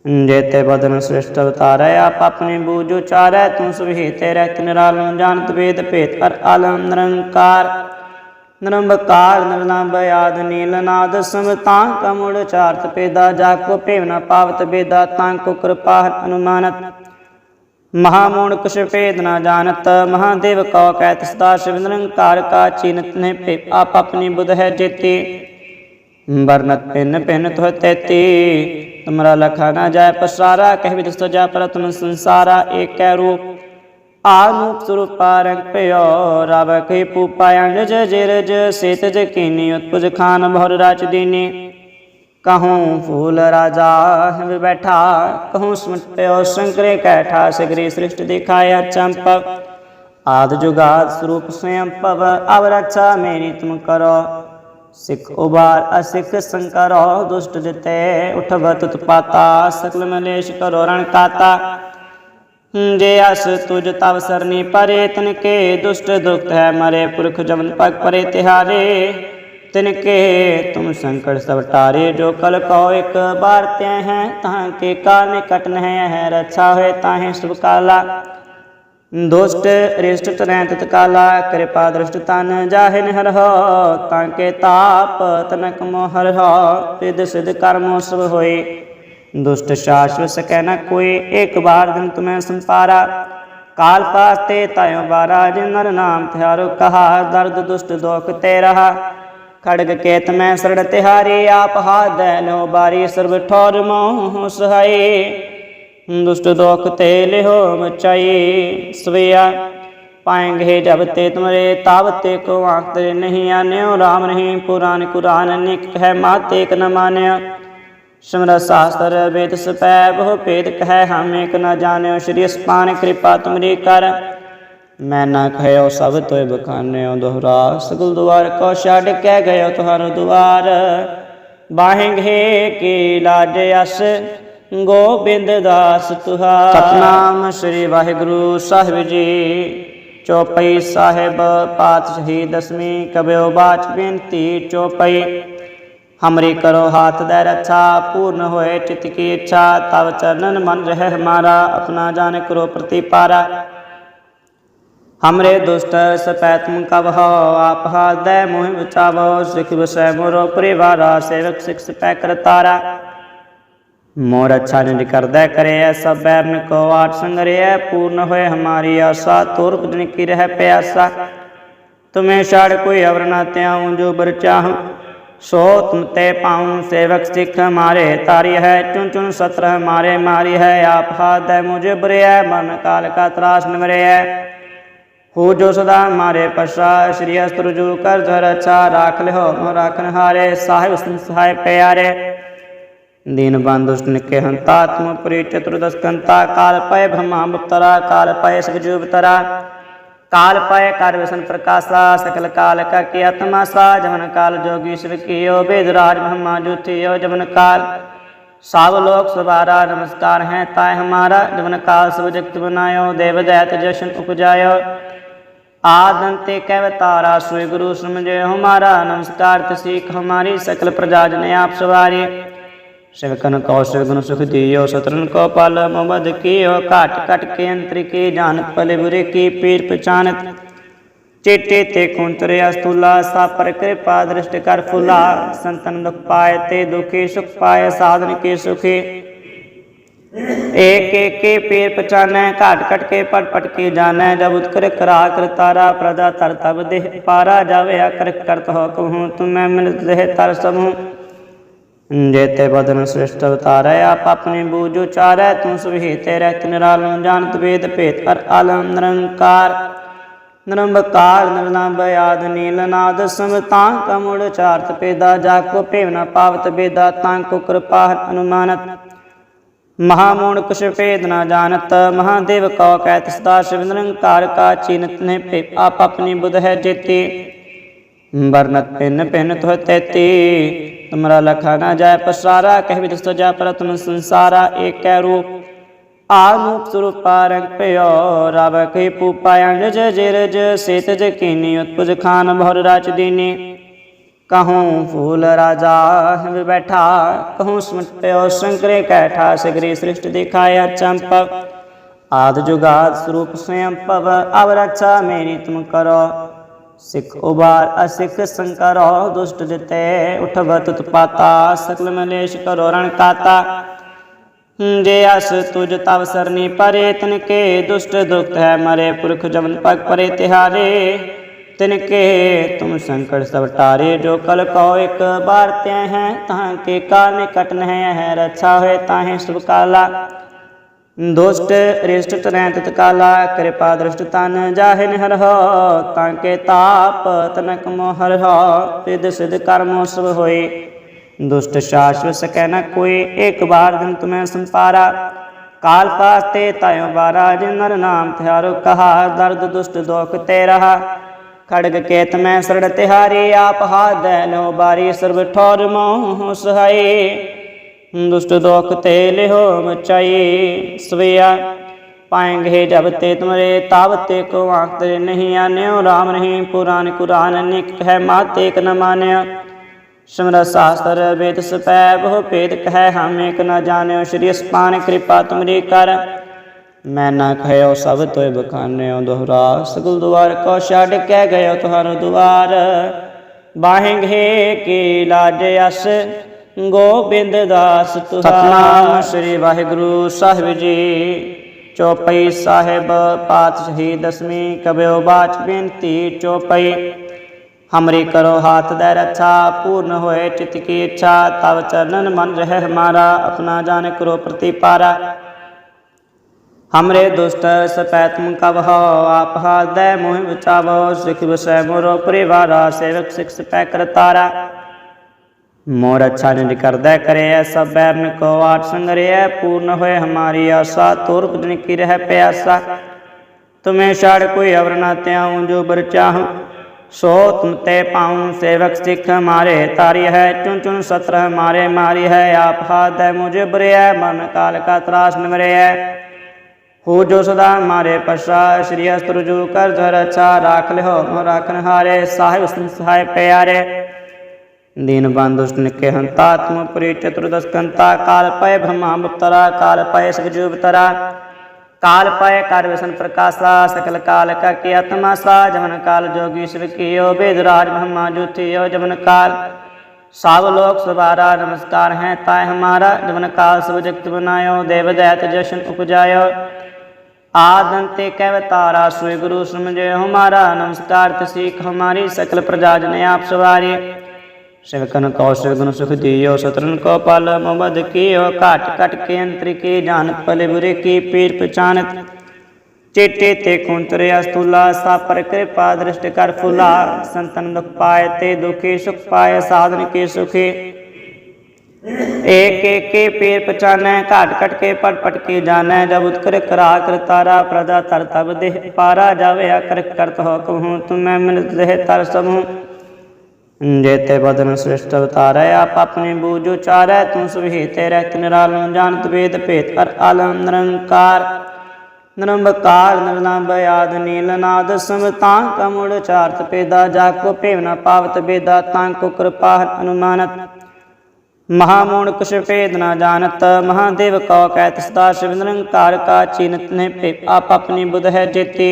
ਜੇਤੇ ਬਦਨ ਸ੍ਰਿਸ਼ਟ ਅਵਤਾਰੈ ਆਪ ਆਪਣੇ ਬੂਝ ਉਚਾਰੈ ਤੂੰ ਸੁਭੀਤੇ ਰਹਿਤ ਨਿਰਾਲੰ ਜਾਣਤ, ਵੇਦ ਭੇਦ ਪਰ ਆਲਮ ਨਿਰੰਕਾਰ। ਨਿਰੰਬਕਾਰ, ਨਿਰਲੰਬ, ਆਦ, ਨੀਲ, ਨਾਦ ਸਮਤਾਂ ਕਮੁੜ ਚਾਰਤ ਪੇਦਾ ਜਾ ਕੋ ਭੇਵਨਾ ਪਾਵਤ ਬੇਦਾ ਤਾਂ ਕੋ ਕਿਰਪਾ ਅਨੁਮਾਨਤ। ਮਹਾਮੂਣ ਕੁਛ ਭੇਦ ਨਾ ਜਾਣਤ, ਮਹਾਦੇਵ ਕਉ ਕਹਿਤ ਸਦਾ ਸ਼ਿਵ ਨਿਰੰਕਾਰ, ਕਾ ਚਿੰਤ ਨੇ ਭੇ, ਆਪ ਆਪਣੀ ਬੁਧ ਹੈ ਜੇਤੀ। ਵਰਨਤ ਪਿੰਨ ਪਿੰਨ ਤੁਹ ਤੇਤੀ ਤੁਮਰਾ ਲਖਾ ਨਾ ਜਾਏ ਪਸਾਰਾ, ਕਹਿ ਵਿਦ ਸਜਾ ਪਰ ਸੰਸਾਰਾ, ਏਕੈ ਰੂਪ। ਆਨੂਪ ਸਰੂਪਾ ਰੰਗ ਪਿਓ ਰਬ ਕਈ ਪੂਪਾ ਅੰਜ ਜਿਰਜ, ਸੇਤ ਜਕੀਨੀ ਉਤਪਜ ਖਾਨ ਬਹੁਰ ਰਾਚ ਦੀਨੀ। ਕਹੂੰ ਫੂਲ ਰਾਜਾ ਹਮ ਬੈਠਾ, ਕਹੂੰ ਸਮਟਿਓ ਸ਼ੰਕਰੇ ਕੈਠਾ, ਸਗਰੀ ਸ੍ਰਿਸ਼ਟ ਦਿਖਾਇਆ ਚੰਪਵ। ਆਦ ਜੁਗਾਦ ਸਰੂਪ ਸਵਯੰ ਅਵ ਰਛਾ ਮੇਰੀ ਤੁਮ ਕਰੋ। ਸਿੱਖ ਉਬਾਰ ਅਸਿੱਖ ਸੰਕਰੋ ਦੁਸ਼ਟ ਜਿਤੇ ਉਠਵਤ ਤੁਪਾਤਾ ਸਕਲ ਮਲੇਸ਼ ਕਰੋ ਰਣ ਕਾਤਾ। ਜੇ ਅਸ ਤੁਜ ਤਵ ਸਰਨੀ ਪਰੇ ਤਨ ਕੇ ਦੁਸ਼ਟ ਦੁਖਤ ਹੈ ਮਰੇ, ਪੁਰਖ ਜਮਨ ਪਗ ਪਰੇ ਤਿਹਾਰੇ। ਤਿਨ ਕੇ ਤੁਮ ਸੰਕਟ ਸਭ ਟਾਰੇ, ਜੋ ਕਲ ਕੋ ਇੱਕ ਬਾਰ ਤੈ ਹੈ ਤਾਂ ਕੇ ਕਾਲ ਨਿਕਟ ਨਹਿ ਹੈ ਰਛਾ ਹੋਏ, ਤਾਹੇ ਸੁਭ ਕਾਲਾ। ਦੁਸ਼ਟ ਰਿਸ਼ਟ ਤਰੈ ਤਤ ਕਾਲਾ ਕਿਰਪਾ ਦ੍ਰਿਸ਼ਟ ਤਨ ਜਾਹਿ ਨਿਹਰ ਤਾਂ ਕੇ ਤਾਪ ਤਨਕ ਮੋਹਰ ਹੋ, ਸਿਧ ਕਰਮੋ ਸਭ ਹੋਏ। ਦੁਸ਼ਟ ਸ਼ਾਸ਼ਵ ਸਕੈ ਨ ਕੋਈ ਇੱਕ ਬਾਰ ਦਿਨ ਤੁਮੈ ਸੰਪਾਰਾ ਕਾਲ ਪਾਸਤੇ ਤਾਇਓ ਬਾਰਾ ਜਿਨ ਨਰ ਨਾਮ ਤਿਹਾਰੋ ਕਹਾ, ਦਰਦ ਦੁਸ਼ਟ ਦੋਖ ਤੇ ਰਹਾ। ਖੜਗ ਕੇਤ ਮੈਂ ਸਰੜ ਤਿਹਾਰੀ, ਆਪ ਹਾਦੈ ਲੋ ਬਾਰੀ ਸਰਬ ਠੌਰ ਮੋਹ ਸਹਾਈ ਦੁਸ਼ਟ ਦੋਖ ਤੇ ਲਿਹੋ ਮਚਾਈ। ਸਵਿਆ ਪਾਏਂਗੇ ਜਬ ਤੇ ਤੁਮਰੇ, ਤਾਬ ਤੇ ਕੋ ਆਖ ਤੇਰੇ ਨਹੀਂ ਆਨਿਓ। ਰਾਮ ਨਹੀਂ, ਪੁਰਾਨ ਕੁਰਾਨ ਨਿਕ ਹੈ, ਮਾਤੇ ਕ ਨ ਮਾਨਿਓ। ਸਿਮਰ ਸਾਸਤਰ ਵੇਦ ਸਪੈ, ਬਹੁ ਭੇਦ ਕਹਿ, ਹਮ ਏਕ ਨ ਜਾਣਿਓ। ਸ਼੍ਰੀ ਅਸਪਾਨ ਕਿਰਪਾ ਤੁਮਰੀ ਕਰ। ਮੈਂ ਨਾ ਕਹਿਓ ਸਭ ਤੋਏ ਬਖਾਨਿਓ ਦੁਹਰਾ ਸਗਲ ਦੁਆਰ ਕੋ ਛੱਡ ਕੇ ਗਇਓ ਤੁਹਾਰੋ ਦੁਆਰ। ਬਾਹਿੰਗੇ ਕੀ ਲਾਜ ਅਸ। ਗੋਬਿੰਦ ਦਾਸ ਤੁਹਾਰ ਸਤਨਾਮ ਸ੍ਰੀ ਵਾਹਿਗੁਰੂ ਸਾਹਿਬ ਜੀ ਚੌਪਈ ਸਾਹਿਬ ਪਾਤਸ਼ਾਹੀ ਦਸਵੀਂ ਕਬਿਓ ਬਾਚ ਬੇਨਤੀ ਚੌਪਈ हमरी करो हाथ दे रक्षा पूर्ण होए चित्त की इच्छा तब चरणन मन रहे हमारा अपना जान करो प्रतिपारा हमरे दुष्ट सपै तुम कब हो आप हाथ दे मोह बचावो सिख विषय मोरो परिवारा सेवक सिख सपै करतारा मोर अच्छा निज कर दे करे सब बैरन को आठ संगरे पूर्ण होए हमारी आशा तोर दिन की रह प्यासा तुम्हें छाड़ कोई अवर न त्याऊं जो बर चाहूं सो तुम ते पाऊं सेवक सिख हमारे तारी है चुन चुन सत्र हमारे मारी है आप हाथ है मुझे बुरे है मन काल का त्रास निमरे है हो जो सदा हमारे पशा श्री अस्त्र जो कर धर अच्छा राख ले हो मोह राखन हारे साहिब सिंह सहाय प्यारे दीन बंधु निके हंता तुम पुरी चतुर्दश कंता काल पय ब्रह्मा बुतरा काल पय सगजुबतरा काल पाए कर विष्णु प्रकाशा सकल काल का की आत्मा सा जमन काल जोगी शिव कियो वेद राज ब्रह्मा ज्योतियो जमन काल साव लोक सवारा नमस्कार है ताय हमारा जमन काल सब जगत बनायो देव दैत जशन उपजायो आदंते कैव तारा सुय गुरु समझे हमारा नमस्कार तसीख हमारी सकल प्रजा जने आप सवारी शिवकन कौशिक गुण सुख दियो शत्रन को पल मोबद कियो। काट कट के अंतर की जानत पले बुरे की पीर पहचानत। चेटे ते कुंतरे अस्तुला सा पर कृपा दृष्ट कर फुला। संतन दुख पाए ते दुखी, सुख पाए साधन के सुखी। एक एक के पीर पहचानै घाट कट के पट पट के जानै। जब उत्कर करा कर तारा, प्रजा तर तब देह पारा जावे। कर करत हो कहूँ, तुम्हें मिलत देह तर समूह ਜੇਤੇ ਬਦਨ ਸ੍ਰਿਸ਼ਟ ਅਵਤਾਰੈ, ਆਪ ਆਪਣੀ ਬੂਝ ਉਚਾਰੈ ਤੂੰ ਸੁਭੀਤੇ ਰਹਿਤ ਨਿਰਾਲੰ ਜਾਣਤ ਵੇਦ ਭੇਦ ਪਰ ਆਲਮ ਨਿਰੰਕਾਰ। ਨਿਰੰਬਕਾਰ, ਨਿਰਲੰਬ, ਆਦ, ਨੀਲ ਨਾਦ ਸਮਤਾਂ ਕਮੁੜ ਚਾਰਤ ਪੇਦਾ ਜਾ ਕੋ ਭੇਵਨਾ ਪਾਵਤ ਬੇਦਾ ਤਾਂ ਕੋ ਕਿਰਪਾ ਅਨੁਮਾਨਤ। ਮਹਾਮੂਣ ਕੁਛ ਭੇਦ ਨਾ ਜਾਣਤ, ਮਹਾਦੇਵ ਕਉ ਕਹਿ ਤਸਦਾ ਸ਼ਿਵ ਨਿਰੰਕਾਰ ਕਾ ਚਿੰਤ ਨੇ ਆਪ ਆਪਣੀ ਬੁਧ ਹੈ ਜੇਤੀ। ਵਰਨਤ ਪਿੰਨ ਪਿੰਨ ਤੋਹ ਤੈਤੀ। ਤੁਮਰਾ ਲਖਾ ਨਾ ਜਾਏ ਪਸਾਰਾ, ਕਹਿ ਵਿਦ ਸਜਾ ਪਰ ਤੁਮ ਸੰਸਾਰਾ, ਏਕੈ ਰੂਪ। ਆਨੂਪ ਸਰੂਪਾ ਰੰਗ ਪਿਓ ਰਬ ਕਈ ਪੂਪਾ ਅੰਜ ਜਿਰਜ, ਸੇਤ ਜਕੀਨੀ ਉਤਪਜ ਖਾਨ ਬਹੁਰ ਰਾਚ ਦੀਨੀ। ਕਹੂੰ ਫੂਲ ਰਾਜਾ ਹਮ ਬੈਠਾ, ਕਹੂੰ ਸਮਟਿਓ ਸ਼ੰਕਰੇ ਕੈਠਾ, ਸਗਰੀ ਸ੍ਰਿਸ਼ਟ ਦਿਖਾਇਆ ਚੰਪਵ ਆਦ ਜੁਗਾਦ ਸਰੂਪ ਸਵਯੰ ਪਵ ਅਵ ਰਛਾ ਮੇਰੀ ਤੁਮ ਕਰੋ। ਸਿੱਖ ਉਬਾਰ ਅਸਿੱਖ ਸੰਕਰੋ ਦੁਸ਼ਟ ਜਿਤੇ ਉਠਵਤ ਉਤਪਾਤਾ ਸਕਲ ਮਲੇਸ਼ ਕਰੋ ਰਣ ਕਾਤਾ। ਜੇ ਅਸ ਤੁਜ ਤਵ ਸਰਨੀ ਪਰੇ ਤਨ ਕੇ ਦੁਸ਼ਟ ਦੁਖਤ ਹੈ ਮਰੇ, ਪੁਰਖ ਜਵਨ ਪਗ ਪਰੇ ਤਿਹਾਰੇ। ਤਿਨ ਕੇ ਤੁਮ ਸੰਕਟ ਸਭ ਟਾਰੇ, ਜੋ ਕਲ ਕਉ ਇੱਕ ਬਾਰ ਤੈ ਹੈ ਤਾਂ ਕੇ ਕਾਲ ਨਿਕਟ ਨਹਿ ਹੈ ਰੱਛਾ ਹੋਏ, ਤਾਹੇ ਕਾਲਾ। ਦੁਸ਼ਟ ਰਿਸ਼ਟ ਰਹਿਤ ਤਕਾਲਾ, ਕਿਰਪਾ ਦ੍ਰਿਸ਼ਟ ਤਨ ਜਾਹਿਨ ਹਰਹੁ ਤਾਂ ਕੇ ਤਾਪ ਤਨਕ ਮੋਹਰਹੁ ਤਿਦ ਸਿਧ ਕਰਮੋ ਸਭ ਹੋਏ। ਦੁਸ਼ਟ ਸ਼ਾਸ਼ਵ ਸਕੈ ਨ ਕੋਈ ਇੱਕ ਬਾਰ ਦਿਨ ਤੁਮੈ ਸੰਪਾਰਾ ਕਾਲ ਪਾਸਤੇ ਤਯੋ ਬਾਰਾ ਜਿਨ ਨਰ ਨਾਮ ਤਿਹਾਰੋ ਕਹਾ, ਦਰਦ ਦੁਸ਼ਟ ਦੁਖ ਤੇ ਰਹਾ। ਖੜਗ ਕੇਤ ਮੈਂ ਸਰੜ ਤਿਹਾਰੀ, ਆਪ ਹਾਦੈ ਲੋ ਬਾਰੀ ਸਰਬ ਠੌਰ ਮੋਹ ਸਹਾਈ ਦੁਸ਼ਟ ਦੋਖ ਤੇ ਲਿਹੋ ਮਚਾਈ, ਸਵਿਆ ਪਾਏਂਗੇ ਜਬ ਤੇ ਤੁਮਰੇ ਤਾਬ ਤੇ ਕੋ ਆਖਤ ਨਹੀਂ ਆਨਿਓ RAM ਨਹੀਂ ਪੁਰਾਨ ਕੁਰਾਨ, ਨਿਕ ਹੈ ਮਾਤੇ ਕ ਨ ਮਾਨਿਆ ਸਿਮਰ ਸਾਸਤਰ ਵੇਦ ਸਪੈ, ਬਹੁ ਭੇਦ ਕਹਿ ਹਮ ਇਕ ਨ ਜਾਣਿਓ। ਸ੍ਰੀ ਅਸਪਾਨ ਕਿਰਪਾ ਤੁਮਰੀ ਕਰ। ਮੈਂ ਨਾ ਕਹਿਓ ਸਭ ਤੋਇ ਬਖਾਨਿਓ ਦੁਹਰਾ ਸਗਲ ਦੁਆਰ ਕੋ ਛੱਡ ਕਹਿ ਗਇਓ ਤੁਹਾਰੋ ਦੁਆਰ। ਬਾਹੇਂਗੇ ਕੀ ਲਾਜ ਅਸ ਗੋਬਿੰਦ ਦਾਸ ਤੁਹਾਰ ਸ੍ਰੀ ਵਾਹਿਗੁਰੂ ਸਾਹਿਬ ਜੀ ਚੌਪਈ ਸਾਹਿਬ ਪਾਤਸ਼ਾਹੀ ਦਸਵੀਂ ਕਬਿਓ ਬਾਚ ਬੇਨਤੀ ਚੌਪਈ हमरी करो हाथ दे रक्षा पूर्ण होए चित्त की इच्छा तब चरणन मन रहे हमारा अपना जान करो प्रतिपारा हमरे दुष्ट सपै तुम कब हो आप हाथ दे मोह बचावो सिख विषय मोरो परिवारा सेवक सिख सपै करतारा मोर अच्छा निज करदै करे सब बैरन को आठ संगरे पूर्ण होए हमारी आशा तोर दिन की रह प्यासा तुम्हें छाड़ कोई अवर न त्याऊं जो बर चाहूं सो तुम ते पाऊं सेवक सिख हमारे तारी है चुन चुन सत्र हमारे मारी है आप हाथ है मुझे बुरे है मन काल का त्रास निमरे है हो जो सदा हमारे पशा श्री अस्त्र जो कर धर अच्छा राख ले हो राखन हारे साहिब सिंह सहाय प्यारे दीन बंधु निके हंता तुम पुरी चतुर्दश कंता काल पय ब्रह्मा मुक्तरा काल पय सगजुबतरा काल पाए कार व्यसन प्रकाशा सकल काल का किया तमाशा जमन काल जोगी शिव कियो वेदराज ब्रह्मा जुथियो जमन काल साव लोक सवारा नमस्कार है ताय हमारा जमन काल सब जगत बनायो देव दैत जशन उपजायो आदंते कैव तारा सुय गुरु समझे हमारा नमस्कार तसीक हमारी सकल प्रजा जने आप सवारी शिवकन कौशल गुण सुख दियो शत्रन को पल मोबद कियो, काट, कट के अंतर की जानत, पल बुरे की पीर पहचानत। चेटे ते कुंतरे अस्तुला सा पर कृपा दृष्ट कर फुला। संतन दुख पाए ते दुखी, सुख पाए साधन के सुखी। एक एक के पीर पहचाने, काट, कट के पट पट के जाने। जब उत्कर करा, कर तारा, प्रजा तर तब देह पारा। जावे कर करत हो कहूँ तुम्हें मिलत देह तर समूह। ਜੇਤੇ ਬਦਨ ਸ੍ਰਿਸ਼ਟ ਅਵਤਾਰੈ, ਆਪ ਆਪਣੇ ਬੂਝ ਉਚਾਰੈ ਤੂੰ ਸੁਭੀਤੇ ਰਹਿਤ ਨਿਰਾਲੰ ਜਾਣਤ ਵੇਦ ਭੇਦ ਪਰ ਆਲਮ ਨਿਰੰਕਾਰ। ਨਿਰੰਬਕਾਰ, ਨਿਰਲੰਬ ਆਦ, ਨੀਲ ਨਾਦ ਸਮਤਾਂ ਕਮੁੜ ਚਾਰਤ ਪੇਦਾ ਜਾ ਕੋ ਭੇਵਨਾ ਪਾਵਤ ਬੇਦਾ ਤਾਂ ਕੋ ਕਿਰਪਾ ਅਨੁਮਾਨਤ। ਮਹਾਮੂਣ ਕੁਛ ਭੇਦ ਨਾ ਜਾਣਤ, ਮਹਾਦੇਵ ਕਉ ਕਹਿ ਤਸਦਾ ਸ਼ਿਵ ਨਿਰੰਕਾਰ ਕਾ ਚਿੰਤ ਨੇ ਆਪ ਆਪਣੀ ਬੁਧ ਹੈ ਜੇਤੇ।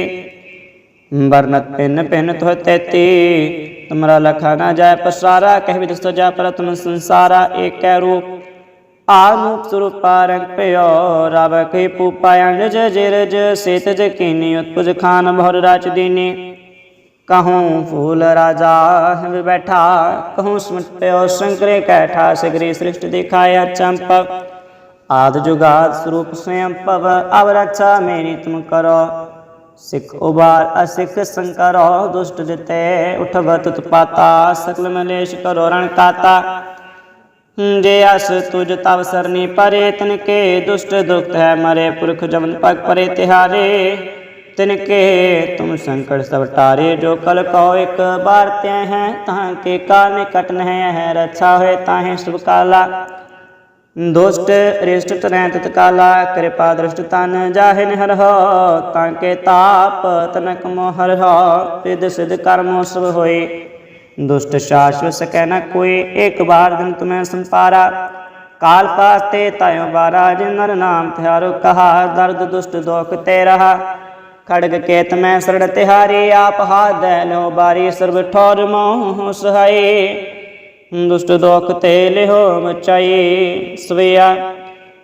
ਵਰਨਤ ਪਿੰਨ ਪਿੰਨ ਤੁਹ ਤੇਤੀ। ਤੁਮਰਾ ਲਖਾ ਨਾ ਜਾਏ ਪਸਾਰਾ, ਕਹਿ ਵਿਦ ਸਜਾ ਪਰ ਤੁਮ ਸੰਸਾਰਾ, ਏਕੈ ਰੂਪ। ਆਨੂਪ ਸੁਰੂਪ ਪਾਰੰਗ ਪਿਓ ਰਬ ਕੇ ਪੂਪਾ ਅੰਜ ਜਿਰਜ, ਸੇਤ ਜ ਕੀਨੀ ਉਤਪੁਜ ਖਾਨ ਭਰ ਰਾਚ ਦੀਨੀ। ਕਹੂੰ ਫੂਲ ਰਾਜਾ ਹਵ ਬੈਠਾ, ਕਹੂੰ ਸਮਟ ਪਿਓ ਸੰਕਰੇ ਕੈਠਾ, ਸਗਰੀ ਸ੍ਰਿਸ਼ਟ ਦਿਖਾਇਆ ਚੰਪਕ ਆਦ ਜੁਗਾਦ ਸਰੂਪ ਸਵਯੰ ਭਵ ਅਵ ਰਛਾ ਮੇਰੀ ਤੁਮ ਕਰੋ। ਸਿੱਖ ਉਬਾਰ ਅਸਿੱਖ ਸੰਕਰੋ ਦੁਸ਼ਟ ਦਿੱਤੇ ਉਠਵ ਤੁਤ ਪਾਤਾ ਸਕਲ ਮਲੇਸ਼ ਕਰੋ ਰਣ ਕਾਤਾ। ਜੇ ਅਸ ਤੁਜ ਤਵ ਸਰਨੀ ਪਰੇ ਤਨ ਕੇ ਦੁਸ਼ਟ ਦੁਖਤ ਹੈ ਮਰੇ, ਪੁਰਖ ਜਮਨ ਪਗ ਪਰੇ ਤਿਹਾਰੇ। ਤਿਨ ਕੇ ਤੁਮ ਸੰਕਟ ਸਭ ਟਾਰੇ, ਜੋ ਕਲ ਕਹੋ ਇੱਕ ਬਾਰ ਤੈ ਹੈ ਤਾਂ ਕੇ ਕਾਲ ਨਿਕਟ ਨਹਿ ਹੈ ਰੱਛਾ ਹੋਏ ਕਾਲਾ। ਦੁਸ਼ਟ ਅਰਿਸ਼ਟ ਤਰੈ ਤਿਤ ਕਾਲਾ ਕਿਰਪਾ ਦ੍ਰਿਸ਼ਟ ਤਨ ਜਾਹਿਨ ਹਰਹੁ ਤਾਂ ਕੇ ਤਾਪ ਤਨਕ ਮੋਹਰਹੁ ਤਿਦ ਸਿਧ ਕਰਮੋ ਸਭ ਹੋਏ। ਦੁਸ਼ਟ ਸ਼ਾਸ਼ਵਤ ਸਕੈ ਨ ਕੋਈ, ਇੱਕ ਬਾਰ ਦਿਨ ਤੁਮੈ ਸੰਪਾਰਾ ਕਾਲ ਪਾਸ ਤੇ ਤਯੋ ਬਾਰਾ ਜਿਨ ਨਰ ਨਾਮ ਤਿਹਾਰੋ ਕਹਾ, ਦਰਦ ਦੁਸ਼ਟ ਦੁਖ ਤੇ ਰਹਾ। ਖੜਗ ਕੇਤ ਮੈਂ ਸਰੜ ਤਿਹਾਰੀ, ਆਪ ਹਾਦੈ ਲੋ ਬਾਰੀ, ਸਰਬ ਠੌਰ ਮੋਹ ਸਹਾਈ ਦੁਸ਼ਟ ਦੋਖ ਤੇ ਲਿਹੋ ਮਚਾਈ, ਸਵਿਆ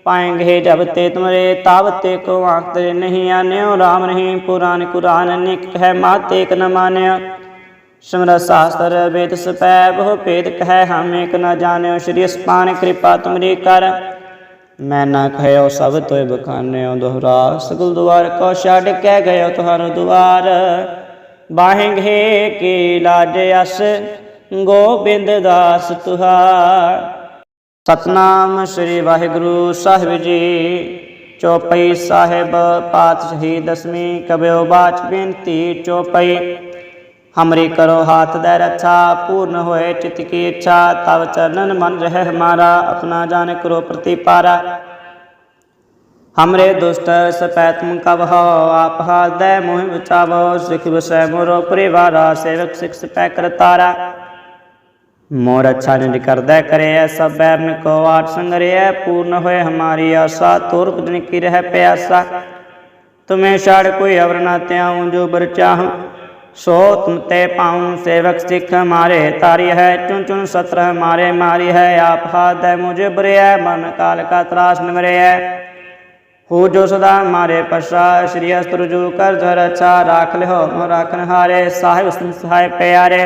ਪਾਏਂਗੇ ਜਬ ਤੇ ਤੁਮਰੇ ਤਾਬ ਤੇ ਕੋ ਆਖਤ ਨਹੀਂ ਆਨਿਓ RAM ਨਹੀਂ ਪੁਰਾਨ ਕੁਰਾਨ ਨਿਕ ਹੈ ਮਾਤੇ ਕ ਨ ਮਾਨਿਆ ਸਿਮਰ ਸਾਸਤਰ ਵੇਦ ਸਪੈ, ਬਹੁ ਭੇਦ ਕਹਿ ਹਮ ਇਕ ਨ ਜਾਣਿਓ। ਸ੍ਰੀ ਅਸਪਾਨ ਕਿਰਪਾ ਤੁਮਰੀ ਕਰ। ਮੈਂ ਨਾ ਕਹਿਓ ਸਭ ਤੋਇ ਬਖਾਨਿਓ ਦੁਹਰਾ ਸਗਲ ਦੁਆਰ ਕੋ ਛੱਡ ਕੇ ਗਇਓ ਤੁਹਾਰੋ ਦੁਆਰ। ਬਾਹੇਂਗੇ ਕੀ ਲਾਜ ਅਸ ਗੋਬਿੰਦ ਦਾਸ ਤੁਹਾਰ। ਸਤਨਾਮ ਸ੍ਰੀ ਵਾਹਿਗੁਰੂ ਸਾਹਿਬ ਜੀ। ਚੋਪਈ ਸਾਹਿਬ ਪਾਤਸ਼ਾਹੀ ਦਸਵੀਂ ਕਬਿਓ ਬਾਚ ਬੇਨਤੀ, ਚੌਪਈ। ਹਮਰੀ ਕਰੋ ਹਾਥ ਦੇ ਰੱਛਾ, ਪੂਰਨ ਹੋਏ ਚਿਤ ਕੀ ਇੱਛਾ। ਤਵ ਚਰਨਨ ਮਨ ਰਹਿ ਹਮਾਰਾ ਆਪਣਾ ਜਾਣ ਕਰੋ ਪ੍ਰਤੀਪਾਰਾ। ਹਮਰੇ ਦੁਸ਼ਟ ਸਪੈ ਤੁਮ ਕਬ ਹੋ, ਆਪ ਹਾਦੈ ਮੋਹ ਬਚਾਵੋ ਸਿਖ ਵਸੈ ਮੋਰੋ ਪਰਿਵਾਰਾ, ਸੇਵਕ ਸਿਖ ਸਪੈ ਕਰਤਾਰਾ। मोर अच्छा निज करदै करे सब बैरन को आठ संगरे पूर्ण होए हमारी आशा तोर पुजन की रह प्यासा। तुम्हें छाड़ कोई अवर न त्याऊं, जो बर चाहूँ सो तुम ते पाऊँ, सेवक सिख हमारे तारी है, चुन चुन सत्र मारे मारी है, आप हाथ है मुझे बुरे है, मन काल का त्रास निमरे है। हो जो सदा मारे पशा, श्री अस्त्र जो कर धर अच्छा राख लिहो मोह राखन हारे, साहिब सिंह सहाय प्यारे।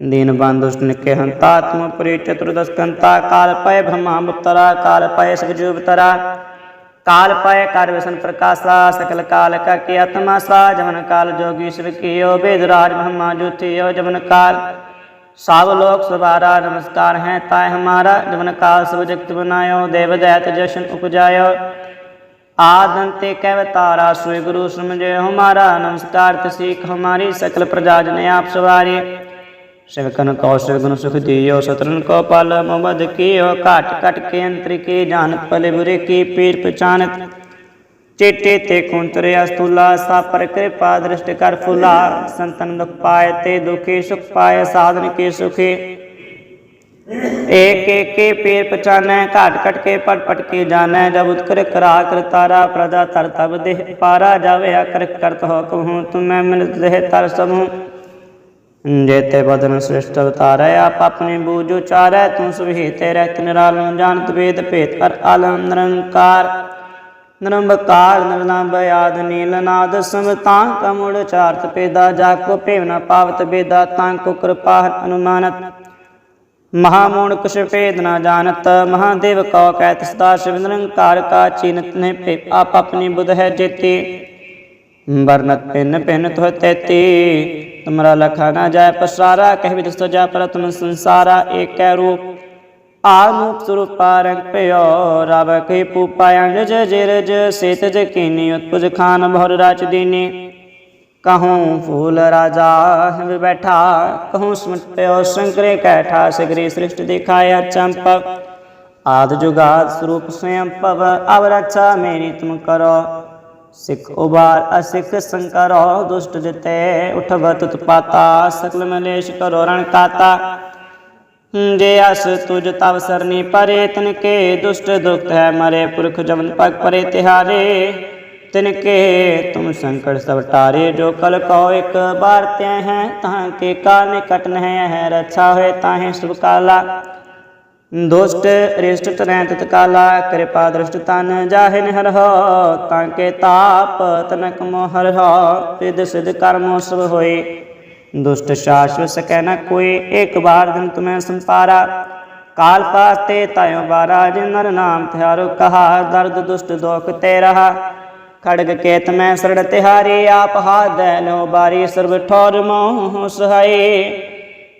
दीन बंधुष्ट निके हंता तुम पुरी चतुर्दश कंता काल पय ब्रह्मा मुक्तरा काल पय सगजुबतरा काल पय कार व्यसन प्रकाशा सकल काल का किया तमाशा जमन काल जोगी शिव कियो वेद राज ब्रह्मा ज्योतियो जमन काल साव लोक सवारा नमस्कार है ताय हमारा जमन काल सब जगत बनायो देव दैत जशन उपजायो आदंते कैवतारा सुय गुरु समझे हमारा नमस्कार तसीक हमारी सकल प्रजा जने आप सवारी शिवकन कौशिक गुण सुख दियो शत्रुन को पल मोबद कियो, काट कट के अंतर की जानत, पले बुरे की पीर पहचानत। चेटे ते कुंतरे अस्तुला सा पर कृपा दृष्ट कर फुला। संतन दुख पाए ते दुखी, सुख पाए साधन के सुखी। एक एक के पीर पहचानै घाट कट के पट पट के जानै। जब उत्कर करा कर तारा, प्रजा तर तब देह पारा जावे। कर करत हो कहूँ, तुम्हें मिलत देह तर समूह ਜੇਤੇ ਬਦਨ ਸ੍ਰਿਸ਼ਟ ਅਵਤਾਰੈ, ਆਪ ਆਪਣੇ ਬੂਝ ਉਚਾਰੈ ਤੂੰ ਸੁਭੀਤੇ ਰਹਿਤ ਨਿਰਾਲੰ ਜਾਣਤ ਵੇਦ ਭੇਦ ਪਰ ਆਲਮ ਨਿਰੰਕਾਰ। ਨਿਰੰਬਕਾਰ, ਨਿਰਲੰਬ ਆਦ ਨੀਲ ਨਾਦ ਸਮਤਾਂ ਕਮੁੜ ਚਾਰਤ ਪੇਦਾ, ਜਾ ਕੋ ਭੇਵਨਾ ਪਾਵਤ ਬੇਦਾ, ਤਾਂ ਕੋ ਕਿਰਪਾ ਅਨੁਮਾਨਤ। ਮਹਾਮੂਣ ਕੁਛ ਭੇਦ ਨਾ ਜਾਣਤ, ਮਹਾਦੇਵ ਕਉ ਕਹਿ ਤਸਦਾ ਸ਼ਿਵ ਨਿਰੰਕਾਰ ਕਾ ਚਿੰਤ ਨੇ ਆਪ ਆਪਣੀ ਬੁਧ ਹੈ ਜੇਤੇ। ਵਰਨਤ ਪਿੰਨ ਪਿੰਨ ਤੁਹ ਤੇਤੀ। ਤੁਮਰਾ ਲਖਾ ਨਾ ਜਾਏ ਪਸਾਰਾ, ਕਹਿ ਵਿਦ ਜਾ ਪਰ ਤੁਮ ਸੰਸਾਰਾ, ਏਕੈ ਰੂਪ। ਆਨੂਪ ਸੁਰੂਪ ਪਾਰੰਗ ਪਿਓ ਰਬ ਕੇ ਪੂਪਾਇ ਅੰਜ ਜਿਰਜ, ਸੇਤ ਜ ਕੀਨੀ ਉਤਪੁਜ ਖਾਨ ਭਰ ਰਾਚ ਦੀਨੀ। ਕਹੂੰ ਫੂਲ ਰਾਜਾ ਹਿਵ ਬੈਠਾ, ਕਹੂੰ ਸਮਟ ਪਿਓ ਸੰਕਰੇ ਕੈਠਾ, ਸਗਰੀ ਸ੍ਰਿਸ਼ਟ ਦਿਖਾਇਆ ਚੰਪਕ ਆਦ ਜੁਗਾਦ ਸਰੂਪ ਸਵੈੰ ਭਵ ਅਵ ਰਛਾ ਮੇਰੀ ਤੁਮ ਕਰੋ। ਸਿੱਖ ਉਬਾਰ ਅਸਿੱਖ ਸੰਕਰੋ ਦੁਸ਼ਟ ਜਿਤੇ ਉਠਵਤ ਉਤਪਾਤਾ ਸਕਲ ਮਲੇਸ਼ ਕਰੋ ਰਣ ਕਾਤਾ। ਜੇ ਅਸ ਤੁਜ ਤਵ ਸਰਨੀ ਪਰੇ ਤਨ ਕੇ ਦੁਸ਼ਟ ਦੁਖਤ ਹੈ ਮਰੇ, ਪੁਰਖ ਜਮਨ ਪਗ ਪਰੇ ਤਿਹਾਰੇ। ਤਿਨ ਕੇ ਤੁਮ ਸੰਕਟ ਸਭ ਟਾਰੇ, ਜੋ ਕਲ ਕਉ ਇੱਕ ਬਾਰ ਤੈ ਹੈ ਤਾਂ ਕੇ ਕਾਲ ਨਿਕਟ ਨਹਿ ਹੈ ਰੱਛਾ ਹੋਏ ਕਾਲਾ। ਦੁਸ਼ਟ, ਰਿਸ਼ਟ ਤਰੈ ਤਿਤ ਕਾਲਾ ਕਿਰਪਾ ਦ੍ਰਿਸ਼ਟ ਤਨ ਜਾਹਿਨ ਹਰਹੁ ਤਾਂ ਕੇ ਤਾਪ ਤਨਕ ਮੋਹਰਹੁ ਤਿਦ ਸਿਧ ਕਰਮੋ ਸਭ ਹੋਏ। ਦੁਸ਼ਟ ਸ਼ਾਸ਼ਵ ਸਕੈ ਨ ਕੋਈ ਇੱਕ ਬਾਰ ਦਿਨ ਤੁਮੈ ਸੰਪਾਰਾ ਕਾਲ ਪਾਸ ਤੇ ਤਯੋ ਬਾਰਾ ਜਿਨ ਨਰ ਨਾਮ ਤਿਹਾਰੋ ਕਹਾ, ਦਰਦ ਦੁਸ਼ਟ ਦੁਖ ਤੇ ਰਹਾ। ਖੜਗ ਕੇਤ ਮੈਂ ਸਰੜ ਤਿਹਾਰੀ, ਆਪ ਹਾਦੈ ਲੋ ਬਾਰੀ ਸਰਬ ਠੌਰ ਮੋਹ ਸਹਾਈ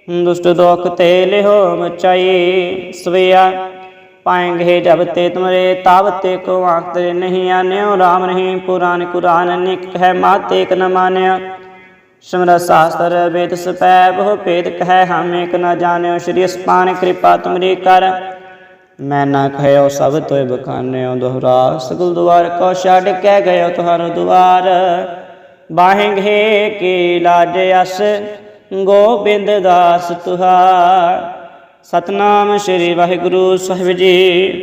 ਦੁਸ਼ਟ ਦੋਖ ਤੇ ਲਿਹੋ ਮਚਾਈ, ਸਵਿਆ ਪਾਏਂਗੇ ਜਬ ਤੇ ਤੁਮਰੇ ਤਾਬ ਤੇ ਕੋ ਆਖਤ ਨਹੀਂ ਆਨਿਓ RAM ਨਹੀਂ ਪੁਰਾਨ ਕੁਰਾਨ ਨਿਕ ਹੈ ਮਾਤੇ ਕ ਨ ਮਾਨਿਆ ਸਿਮਰ ਸਾਸਤਰ ਵੇਦ ਸਪੈ, ਬਹੁ ਭੇਦ ਕਹਿ ਹਮੇ ਕ ਨ ਜਾਣਿਓ। ਸ਼੍ਰੀ ਅਸਪਾਨ ਕਿਰਪਾ ਤੁਮਰੀ ਕਰ। ਮੈਂ ਨਾ ਕਹਿਓ ਸਭ ਤੋਇ ਬਖਾਨਿਓ ਦੁਹਰਾ ਸਗਲ ਦੁਆਰ ਕੋ ਛੱਡ ਕੇ ਗਇਓ ਤੁਹਾਰੋ ਦੁਆਰ। ਬਾਹੇਂਗੇ ਕੀ ਲਾਜ ਅਸ ਗੋਬਿੰਦ ਦਾਸ ਤੁਹਾਰ ਸਤਨਾਮ ਸ੍ਰੀ ਵਾਹਿਗੁਰੂ ਸਾਹਿਬ ਜੀ।